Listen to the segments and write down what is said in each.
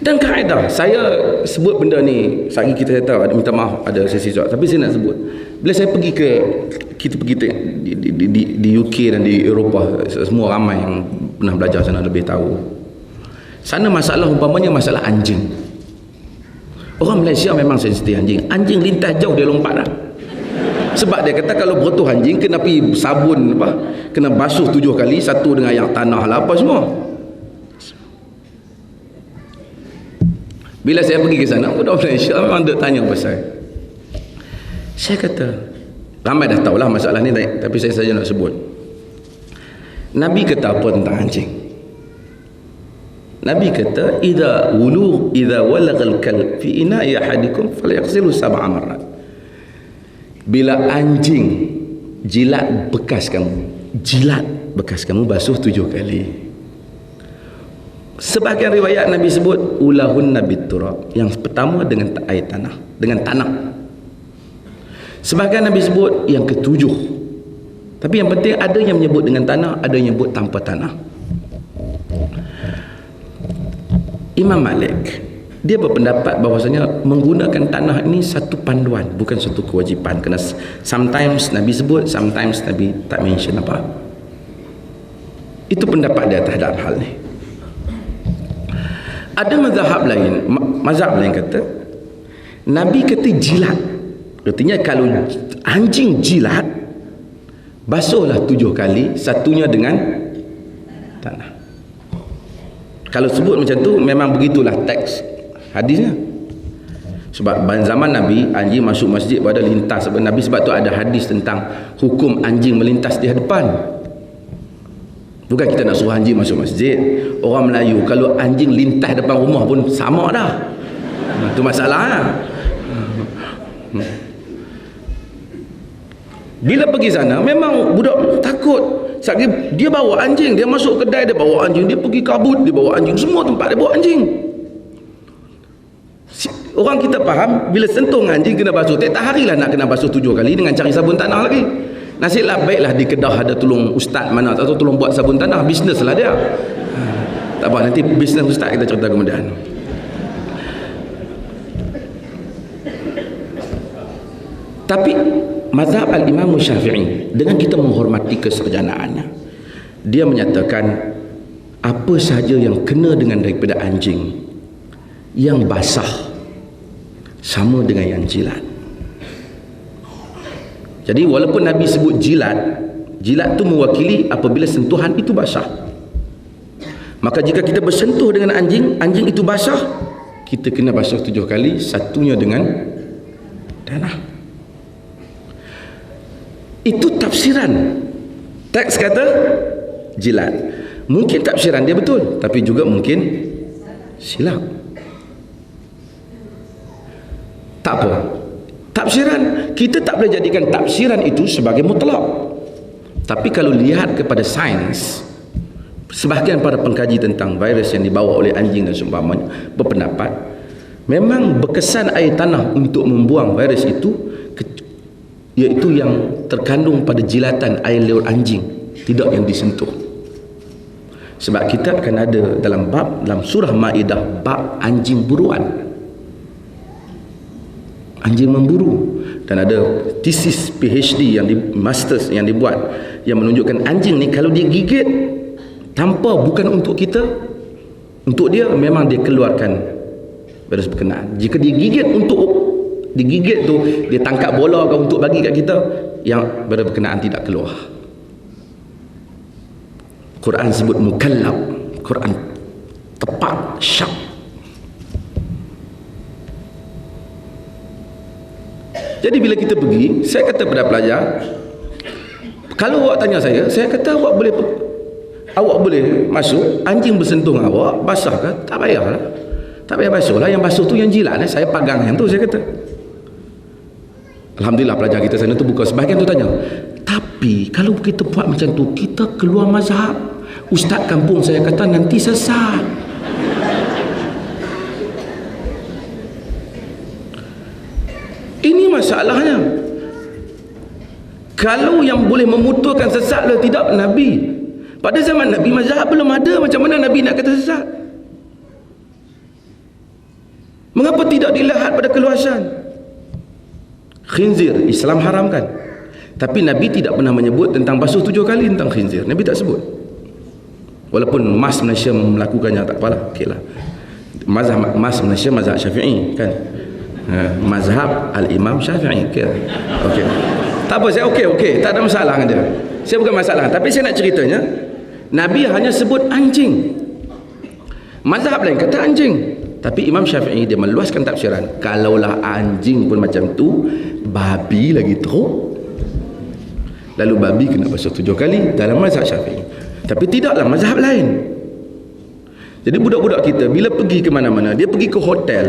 Dan kaedah, saya sebut benda ni, sehari kita tahu, ada minta maaf, ada sesi jawab. Tapi saya nak sebut. Bila saya pergi ke, kita pergi di, di, di, di UK dan di Eropah, semua ramai yang pernah belajar sana lebih tahu. Sana masalah umpamanya masalah anjing. Orang Malaysia memang sensitif anjing. Anjing lintas jauh dia lompat lah. Sebab dia kata kalau berutuh anjing kena pergi sabun apa, kena basuh tujuh kali, satu dengan yang tanah lah apa semua. Bila saya pergi ke sana, budak Malaysia memang dia tanya pasal. Saya kata, ramai dah tahulah masalah ni tapi saya saja nak sebut. Nabi kata apa tentang anjing? Nabi kata, "Idza wulu idza walagal kalb fi ina'i ahadikum falyaghsilhu sab'a marrat." Bila anjing jilat bekas kamu, jilat bekas kamu basuh tujuh kali. Sebahagian riwayat Nabi sebut ulahun Nabi turab. Yang pertama dengan air tanah, dengan tanah. Sebahagian Nabi sebut yang ketujuh. Tapi yang penting ada yang menyebut dengan tanah, ada yang menyebut tanpa tanah. Imam Malik dia berpendapat bahawasanya menggunakan tanah ini satu panduan bukan satu kewajipan kerana sometimes Nabi sebut sometimes Nabi tak mention apa itu pendapat dia terhadap hal ni ada mazhab lain mazhab lain kata Nabi kata jilat. Artinya kalau anjing jilat basuhlah tujuh kali satunya dengan tanah. Kalau sebut macam tu memang begitulah teks hadisnya. Sebab zaman Nabi anjing masuk masjid pada lintas. Sebab Nabi sebab tu ada hadis tentang hukum anjing melintas di hadapan Bukan kita nak suruh anjing masuk masjid. Orang Melayu kalau anjing lintas depan rumah pun sama dah. Itu masalah. Lah. Bila pergi sana memang budak takut. Sebab dia bawa anjing, dia masuk kedai dia bawa anjing, dia pergi kabut dia bawa anjing, semua tempat dia bawa anjing. Orang kita faham bila sentuh anjing kena basuh. Tiap hari lah nak kena basuh tujuh kali dengan cari sabun tanah lagi. Nasiblah baiklah di Kedah ada tolong ustaz mana atau tolong buat sabun tanah, bisnes lah dia. Ha, tak apa, nanti bisnes ustaz kita cerita kemudian. Tapi mazhab al-Imam Syafi'i dengan kita menghormati kesarjanaannya, dia menyatakan apa sahaja yang kena dengan daripada anjing yang basah sama dengan yang jilat jadi walaupun Nabi sebut jilat, jilat tu mewakili apabila sentuhan itu basah. Maka jika kita bersentuh dengan anjing, anjing itu basah, kita kena basuh tujuh kali, satunya dengan tanah. Itu tafsiran. Teks kata jilat. Mungkin tafsiran dia betul, tapi juga mungkin silap. Tak apa tafsiran kita tak boleh jadikan tafsiran itu sebagai mutlak. Tapi kalau lihat kepada sains sebahagian para pengkaji tentang virus yang dibawa oleh anjing dan seumpamanya berpendapat memang berkesan air tanah untuk membuang virus itu iaitu yang terkandung pada jilatan air liur anjing tidak yang disentuh. Sebab kita akan ada dalam bab dalam surah Maidah bab anjing buruan anjing memburu. Dan ada thesis PhD yang di masters yang dibuat yang menunjukkan anjing ni kalau dia gigit tanpa bukan untuk kita untuk dia memang dia keluarkan virus berkenaan. Jika dia gigit untuk digigit tu dia tangkap bola ke untuk bagi kat kita yang virus berkenaan tidak keluar. Quran sebut mukallab. Quran tepat syak Jadi bila kita pergi, saya kata kepada pelajar, kalau awak tanya saya, saya kata awak boleh awak boleh masuk, anjing bersentuh dengan awak, basah ke? Tak payahlah. Tak payah basuh lah. Yang basuh tu yang jilat. Saya pegang yang tu, saya kata. Alhamdulillah pelajar kita sana tu buka. Sebahagian tu tanya. Tapi kalau kita buat macam tu, kita keluar mazhab. Ustaz kampung saya kata nanti sesat. Masalahnya. Kalau yang boleh memutuskan sesat adalah tidak Nabi. Pada zaman Nabi mazhab belum ada macam mana Nabi nak kata sesat. Mengapa tidak dilihat pada keluasan? Khinzir Islam haramkan. Tapi Nabi tidak pernah menyebut tentang basuh tujuh kali tentang khinzir. Nabi tak sebut. Walaupun mas Malaysia melakukannya tak apalah. Okey lah mazhab mas Malaysia mazhab syafi'i kan ha, mazhab al-imam syafi'i okey. Okey. Tak apa saya okey okey. Tak ada masalah dengan dia. Saya bukan masalah. Tapi saya nak ceritanya Nabi hanya sebut anjing. Mazhab lain kata anjing. Tapi Imam Syafi'i dia meluaskan tafsiran kalaulah anjing pun macam tu babi lagi teruk. Lalu babi kena basuh tujuh kali dalam mazhab Syafi'i. Tapi tidaklah mazhab lain. Jadi budak-budak kita bila pergi ke mana-mana dia pergi ke hotel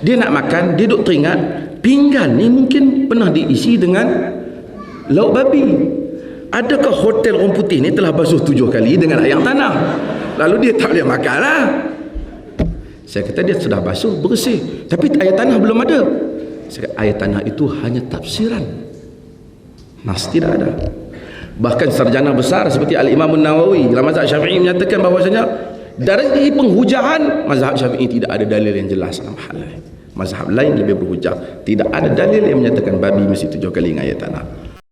dia nak makan dia duduk teringat pinggan ni mungkin pernah diisi dengan lauk babi. Adakah hotel orang putih ni telah basuh tujuh kali dengan ayam tanah? Lalu dia tak boleh makan lah. Saya kata dia sudah basuh bersih. Tapi ayat tanah belum ada. Saya kata, ayat tanah itu hanya tafsiran. Nas tidak ada. Bahkan sarjana besar seperti Al-Imam Nawawi dalam mazhab syafi'i menyatakan bahawasanya dari penghujaan mazhab syafi'i tidak ada dalil yang jelas dalam hal ini. Mazhab lain lebih berhujah. Tidak ada dalil yang menyatakan babi mesti tujuh kali dengan ayat tanah